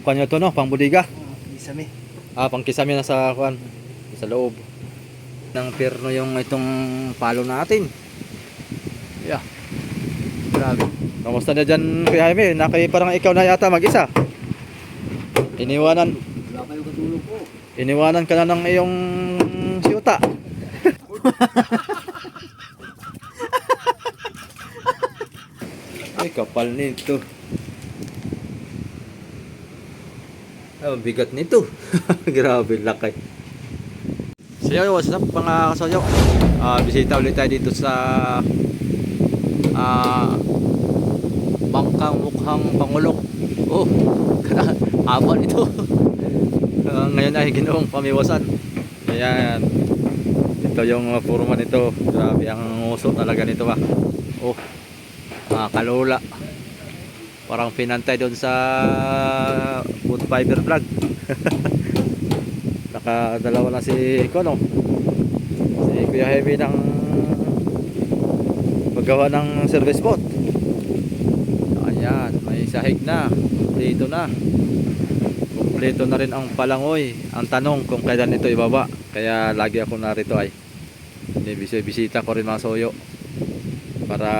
Kuan nyo to no, pang budiga. Isami. Ah, pang kisame na sa kuan sa loob. Ng perno yung itong palo natin. Yeah. Grabe. Kamusta na dyan kay Jaime? Nakay parang ikaw na yata mag-isa. Iniwanan, Wala pa yung katulog ko. iniwanan ka na ng iyong siyuta. Ay, kapal nito. Ang bigat nito. Grabe, lakay. So yun, what's up mga kasoyo? Ah, bisita ulit tayo dito sa ah bangkang mukhang pangulok. Oh, haba nito. Ah, ngayon ay ginoong pamiwasan. Ayan. Ito yung uh, purma nito. Grabe ang uso talaga nito ba. Oh, mga kalula. Parang pinantay doon sa wood fiber vlog. Nakadalawa na si Kono. Si Kuya Heavy ng paggawa ng service boat. Ayan, may sahig na. Dito na. Kompleto na rin ang palangoy. Ang tanong kung kailan ito ibaba. Kaya lagi ako narito ay. Bisita ko rin mga soyo. Para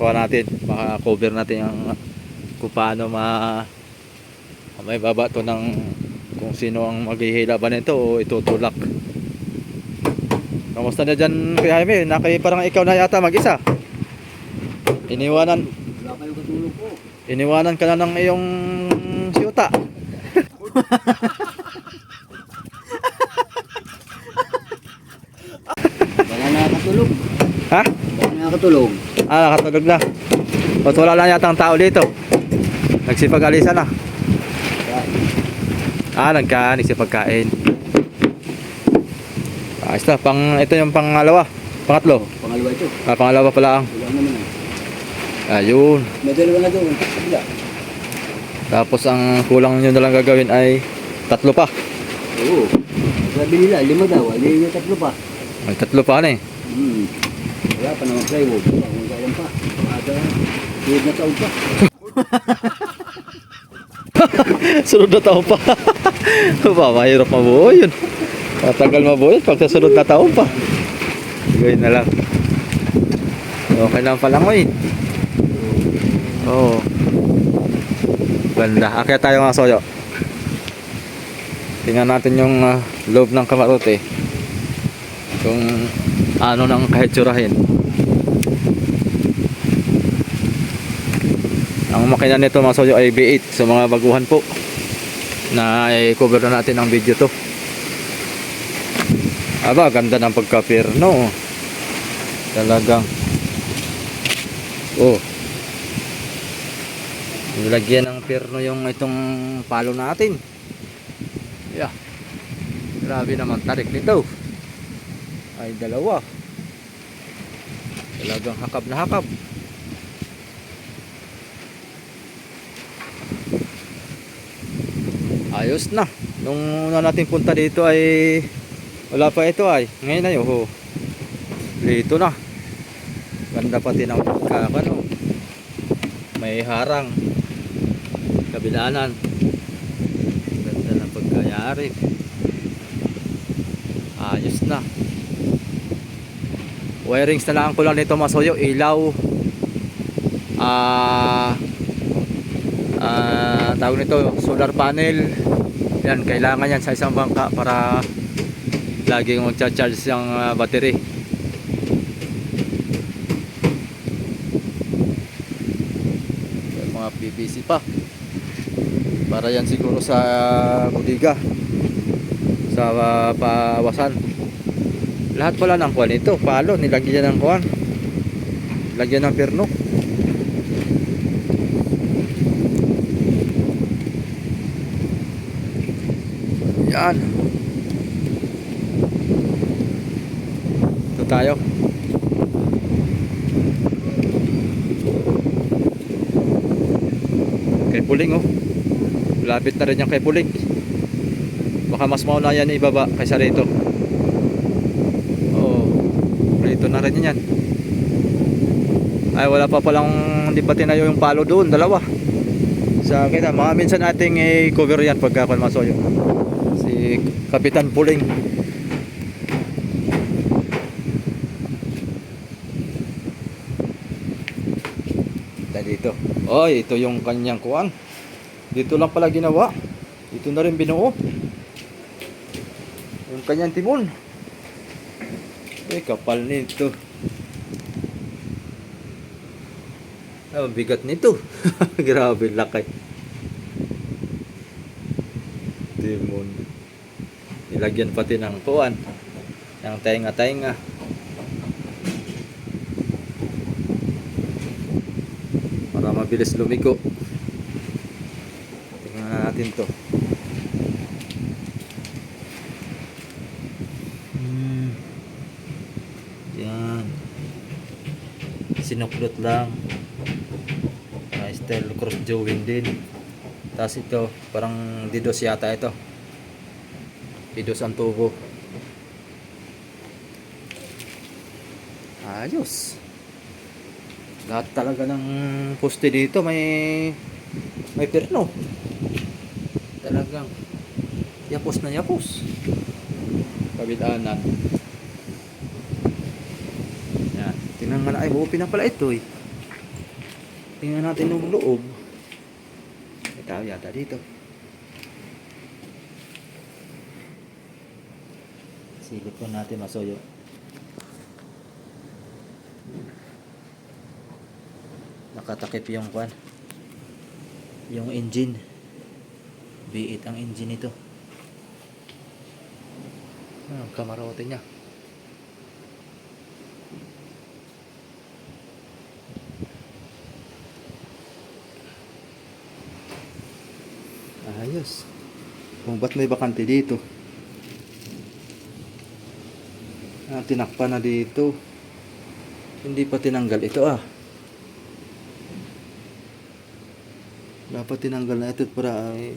makuha natin. Maka-cover natin ang kung paano ma may baba to ng kung sino ang maghihila ba nito o itutulak. Kamusta na dyan Kuya Jaime? Nakay parang ikaw na yata mag-isa. Iniwanan Wala pa yung katulog ko. Iniwanan ka na ng iyong siyuta. Wala na nakatulog. Ha? Wala na nakatulog. Ah, nakatulog na. Ba't wala lang yata ang tao dito? Nagsipag-alisa na. Ah, nagka, nagsipagkain. Ayos na, pang, ito yung pangalawa. Pangatlo. Pangalawa ito. Ah, pangalawa pala ang. Wala naman ah. Ayun. May dalawa na doon. Wala. Tapos ang kulang nyo na lang gagawin ay tatlo pa. Oo. Sabi nila, lima daw. Hindi yung tatlo pa. May tatlo pa na eh. Hmm. Wala pa naman plywood. Wala kung kailan pa. Ada. Sunod na taon pa. sunod na taon pa. ba, mahirap mabuo yun. Matagal mabuo yun pag sunod na taon pa. Gawin na lang. Okay lang pala eh. Oo. Ganda. Akya tayo mga soyo. Tingnan natin yung ah, loob ng kamarote. Kung ano nang kahitsurahin. Ang makina nito mga soyo ay V8 sa mga baguhan po na i-cover na natin ang video to. Aba, ganda ng pagka-perno. Talagang Oh. Nilagyan ng perno yung itong palo natin. Yeah. Grabe naman tarik nito. Ay dalawa. Talagang hakab na hakab. Ayos na. Nung una natin punta dito ay wala pa ito ay. Ngayon ay oh. Dito na. Ganda pati ng pagkakano. May harang. Kabilanan. Ganda ng pagkayari. Ayos na. Wirings na lang ko lang nito masoyo. Ilaw. Ah... Ah, tawag nito solar panel. Yan, kailangan yan sa isang bangka para laging magcha-charge yung ah, battery. Mga PVC pa. Para yan siguro sa budiga. Sa ah, pawasan. Lahat pala ng kuwan ito, palo, nilagyan ng kuwan. Lagyan ng perno. Yan. Ito tayo. Kay Puling oh. Lapit na rin yan kay Puling. Baka mas mauna yan ibaba kaysa rito. Oo. Rito na rin yan. Ay wala pa palang hindi pa tinayo yung palo doon, dalawa. Sa akin, ah, mga minsan nating i-cover yan pagka kung masoyo. Si Kapitan Puling. Dito. Oy, ito yung kanyang kuan. Dito lang pala ginawa. Dito na rin binuo. Yung kanyang timon. Eh, kapal nito. Ah, ang bigat nito. Grabe lakay. Timon. Nilagyan pati ng kuan. Ng tainga-tainga. Para mabilis lumiko. Tingnan natin to. Hmm. Yan. Sinuklot lang. Ah, style cross jawin din. Tapos ito, parang didos yata ito. Didos ang tubo. Ayos. Lahat talaga ng poste dito may may perno. Talagang yapos na yapos. Kabilanan. Yan. Tingnan nga ay, buo na pala ito eh. Tingnan natin yung loob. Tao yata dito. Silip po natin masoyo. Nakatakip yung kwan. Yung engine. B8 ang engine nito. Ah, ang kamarote niya. Ayos. Kung ba't may bakante dito? Ah, tinakpan na dito. Hindi pa tinanggal ito ah. Dapat tinanggal na ito para ay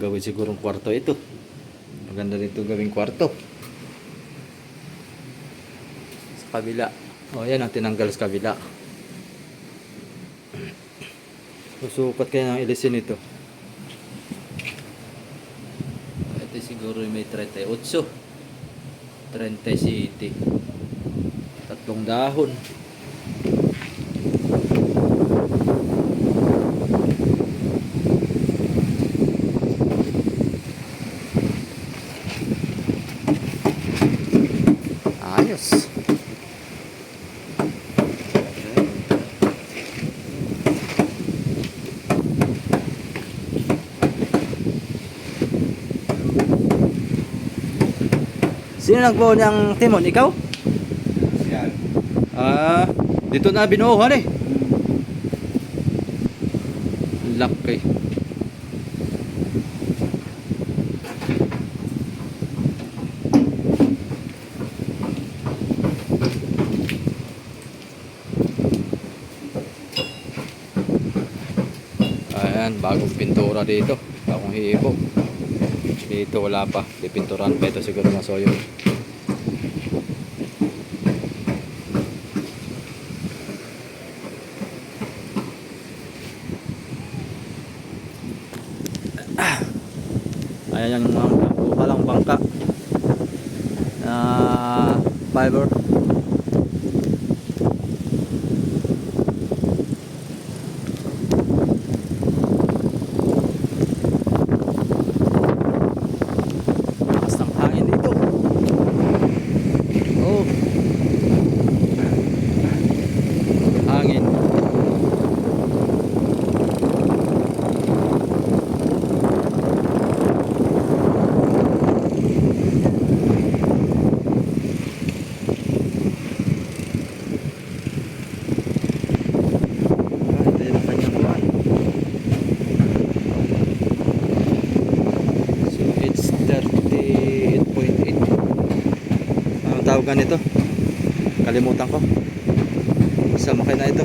gawin sigurong kwarto ito. Maganda dito gawing kwarto. Sa kabila. O yan ang tinanggal sa kabila. Susukat kaya ng ilisin ito. Ito siguro may 38. 37. Tatlong dahon. Sino nagbuo ng timon? Ikaw? Yan. Ah, dito na binuuhan eh. Laki. Ayan, bagong pintura dito. Bagong hibo. Dito wala pa. Pipinturan pa ito siguro masoyo. Ayan yung mga bangka. Na fiber. slogan nito. Kalimutan ko. Sa makina ito.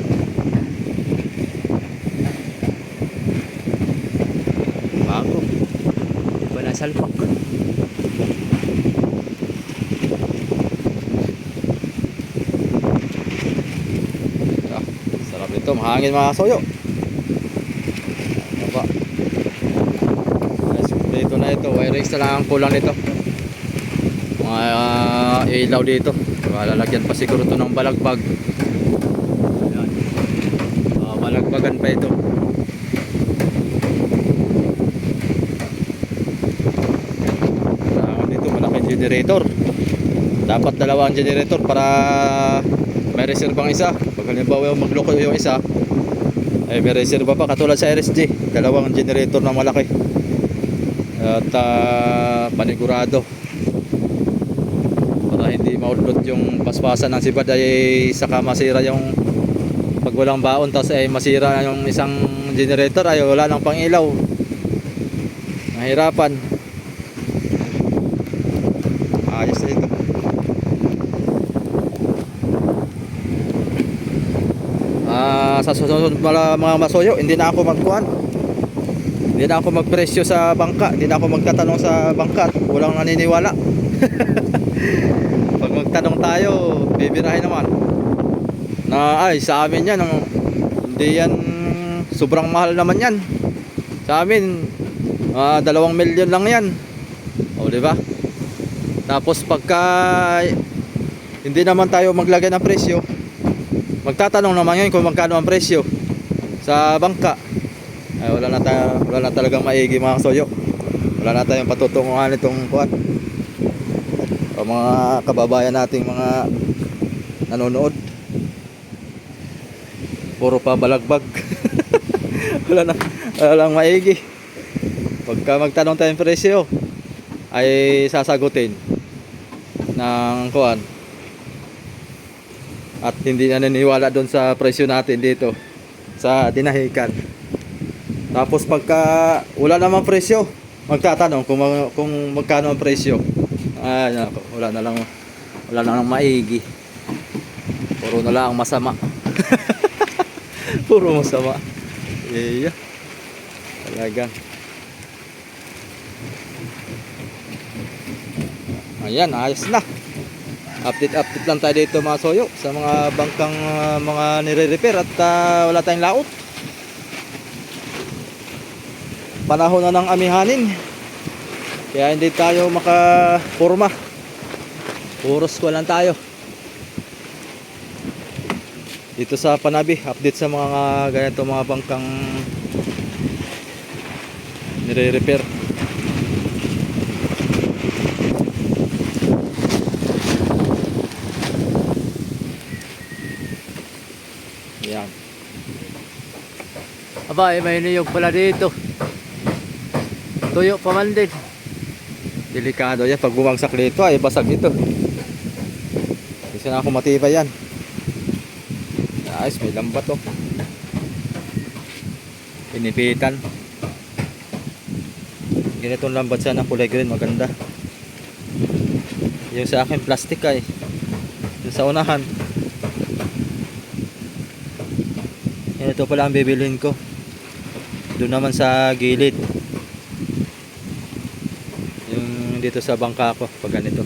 Bago. Iba na salpak. Ah, sarap ito mahangin mga soyo ano ito na ito. Wiring na lang ang kulang nito. Ilaw dito. Lalagyan pa siguro to ng balagbag. Ayan. Ah, balagbagan pa ito. Kailangan dito malaking generator. Dapat dalawang generator para may reserve ang isa. Pag halimbawa yung magloko yung isa, ay may reserve pa katulad sa RSG. Dalawang generator na malaki. At ah, panigurado. Maudlot yung paspasan ng sibad ay saka masira yung pag walang baon tapos ay masira yung isang generator ay wala nang pang ilaw. Nahirapan. Ayos ito. Ah, sa susunod mga, mga masoyo, hindi na ako magkuhan. Hindi na ako magpresyo sa bangka, hindi na ako magtatanong sa bangka walang naniniwala. Pag magtanong tayo, bibirahin naman. Na ay sa amin 'yan, ang- hindi yan sobrang mahal naman 'yan. Sa amin, ah, dalawang milyon lang 'yan. O, di ba? Tapos pagka hindi naman tayo maglagay ng presyo, magtatanong naman yun kung magkano ang presyo sa bangka. Ay, wala na tayo, wala na talagang maigi mga soyo. Wala na tayong patutunguhan itong kuan. Mga kababayan nating mga nanonood. Puro pa balagbag. wala na, wala lang maigi. Pagka magtanong tayong presyo, ay sasagutin ng kuan at hindi na naniniwala doon sa presyo natin dito sa dinahikan. Tapos pagka wala namang presyo, magtatanong kung kung magkano ang presyo. Ah, nako, wala na lang wala na lang maigi. Puro na lang masama. Puro masama. Iya. Talagang. Ayan, ayos na. Update update lang tayo dito mga soyo sa mga bangkang ah, mga nire-repair at ah, wala tayong laot. Panahon na ng amihanin. Kaya hindi tayo makapurma. Puros ko lang tayo. Dito sa Panabi, update sa mga ganito mga bangkang nire-repair. Yan. Aba, eh, may niyog pala dito. Tuyo pa man din. Delikado yan. Pag bumagsak dito, ay basag ito. Kasi na ako matibay yan. Ayos, may lambat oh. Pinipitan. Ganitong lambat sana kulay green, maganda. Yung sa akin, plastic ay. Yung sa unahan. Yan, ito pala ang bibilhin ko. Doon naman sa gilid. Dito sa bangka ko, pag ganito.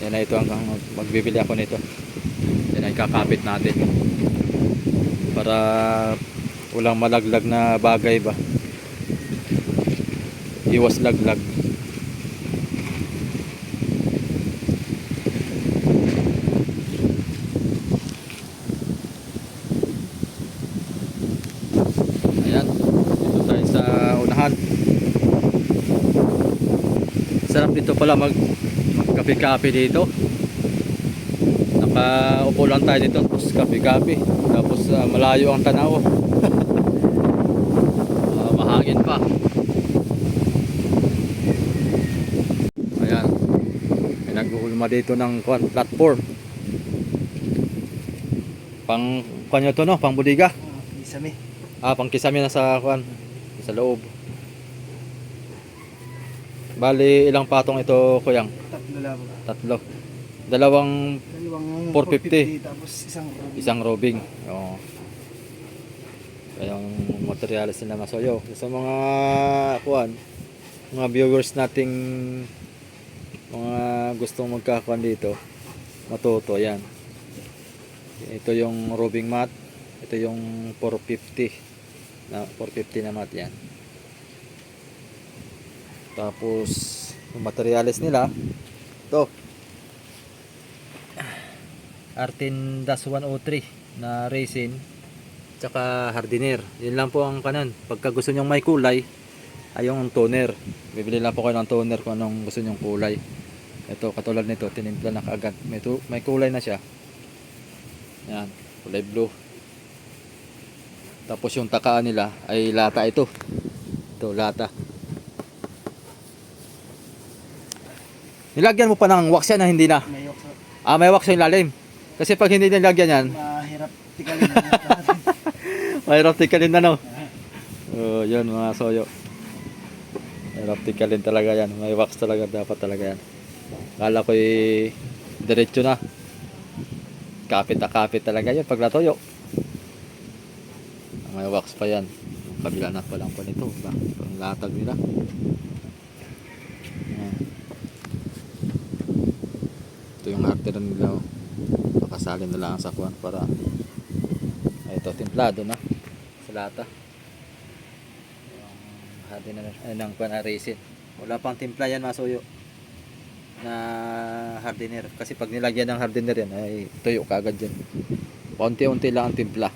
Yan na ito ang magbibili ako nito. Yan ay kakapit natin. Para walang malaglag na bagay ba. Iwas laglag. Ayan. Dito tayo sa unahan. Sarap dito pala mag kape-kape dito. Nakaupo lang tayo dito tapos kape-kape. Tapos ah, malayo ang tanaw. Ah, mahangin pa. Ayan. May nag-uulma dito ng platform. Pang kwan nyo to no, pang budiga. Isa mi. Ah, pang kisame na sa kwan, sa loob. Bali, ilang patong ito, kuyang? Tatlo lang. Tatlo. Dalawang Dalawang 450. tapos isang isang robing. Oo. Kayang materials nila masoyo. Sa mga kuan, mga viewers nating mga gustong magkakuan dito, matuto yan. Ito yung robing mat. Ito yung 450 na 450 na mat yan. Tapos, yung materials nila, ito. Artin Das 103 na resin tsaka hardiner. Yun lang po ang kanan. Pagka gusto nyong may kulay, ay yung toner. Bibili lang po kayo ng toner kung anong gusto nyong kulay. Ito, katulad nito, tinimpla na kaagad. May, may kulay na siya. Yan, kulay blue. Tapos yung takaan nila ay lata ito. Ito, lata. Nilagyan mo pa ng wax yan na hindi na. May sa Ah, may wax yung lalim. Kasi pag hindi nilagyan yan, mahirap tikalin na Mahirap tikalin na no. Oh, yun mga soyo. Mahirap tikalin talaga yan. May wax talaga dapat talaga yan. Kala ko eh, diretso na. Kapit na kapit talaga yan pag natuyo. May wax pa yan. Kabila na pa lang pa nito. Ba? Pang latag nila. Yan. Na nila. oh. Pakasalin na lang sa kuwan para ay, ito, templado na. Sa lata. Hardin na, ay, ng pan resin. Wala pang timpla yan, masuyo. Na hardiner. Kasi pag nilagyan ng hardiner yan, ay tuyo kagad yan. Paunti-unti lang ang timpla.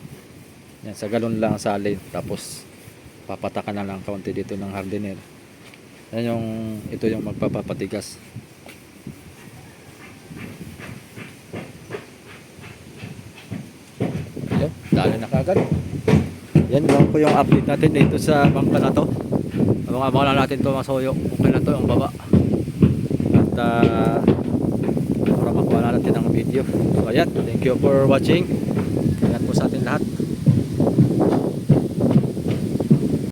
Yan, sa galon lang ang salin. Tapos, papatakan na lang kaunti dito ng hardiner. Yan yung, ito yung magpapapatigas. Yan, na kagad. Yan lang po yung update natin dito sa bangka na to. Abang-abang natin to mga soyo. Kung kailan to yung baba. At uh, para makuha na natin ang video. So ayan, thank you for watching. Ingat po sa atin lahat.